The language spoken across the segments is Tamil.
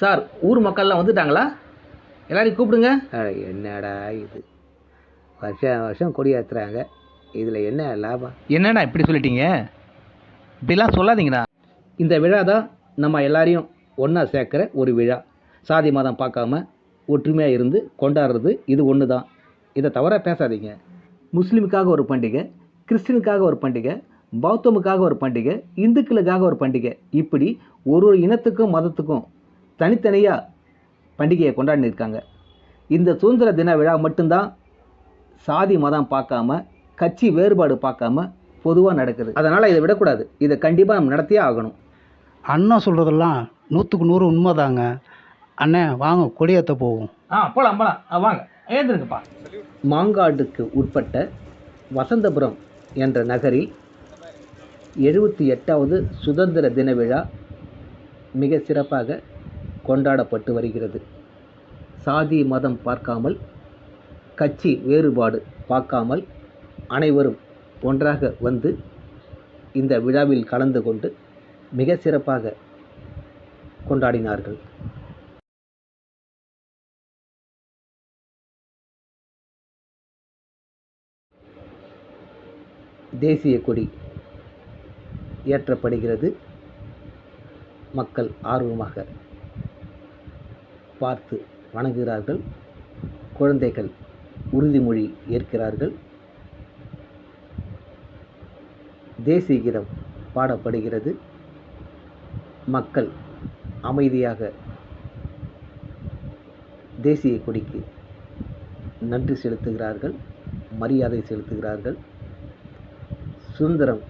சார் ஊர் மக்கள்லாம் வந்துட்டாங்களா? எல்லாரையும் கூப்பிடுங்க. என்னடா இது? வருஷம் வருஷம் கொடி ஏற்றுறாங்க இதில் என்ன லாபம்? என்னண்ணா இப்படி சொல்லிட்டீங்க? இப்படிலாம் சொல்லாதீங்கண்ணா இந்த விழா தான் நம்ம எல்லாரையும் ஒன்றா சேர்க்குற ஒரு விழா. சாதி மதம் பார்க்காம ஒற்றுமையாக இருந்து கொண்டாடுறது இது ஒன்று தான் இதை தவிர பேசாதீங்க. முஸ்லீமுக்காக ஒரு பண்டிகை கிறிஸ்டினுக்காக ஒரு பண்டிகை பௌத்தமுக்காக ஒரு பண்டிகை இந்துக்களுக்காக ஒரு பண்டிகை. இப்படி ஒரு ஒரு இனத்துக்கும் மதத்துக்கும் தனித்தனியாக பண்டிகையை கொண்டாடின்னு இருக்காங்க இந்த சுதந்திர தின விழா மட்டும்தான் சாதி மதம் பார்க்காம கட்சி வேறுபாடு பார்க்காம பொதுவாக நடக்குது. அதனால் இதை விடக்கூடாது. இதை கண்டிப்பாக நம்ம நடத்தியே ஆகணும். அண்ணன் சொல்கிறதெல்லாம் நூற்றுக்கு நூறு உண்மைதாங்க. அண்ணே வாங்க கொடியேற்ற போவோம். ஆ போகலாம் போகலாம் வாங்க. ஏந்திருங்கப்பா மாங்காடுக்கு உட்பட்ட வசந்தபுரம் என்ற நகரில் எழுபத்தி எட்டாவது சுதந்திர தின விழா மிக சிறப்பாக கொண்டாடப்பட்டு வருகிறது. சாதி மதம் பார்க்காமல் கட்சி வேறுபாடு பார்க்காமல் அனைவரும் ஒன்றாக வந்து இந்த விழாவில் கலந்து கொண்டு மிக சிறப்பாக கொண்டாடினார்கள். தேசிய கொடி ஏற்றப்படுகிறது. மக்கள் ஆர்வமாக பார்த்து வணங்குகிறார்கள். குழந்தைகள் உறுதிமொழி ஏற்கிறார்கள். தேசிய கீதம் பாடப்படுகிறது. மக்கள் அமைதியாக தேசிய கொடிக்கு நன்றி செலுத்துகிறார்கள் மரியாதை செலுத்துகிறார்கள். சுதந்திரம்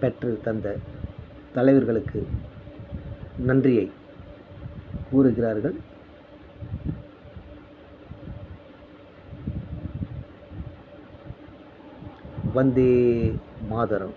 பெற்று தந்த தலைவர்களுக்கு நன்றியை கூறுகிறார்கள். வந்தே மாதரம்.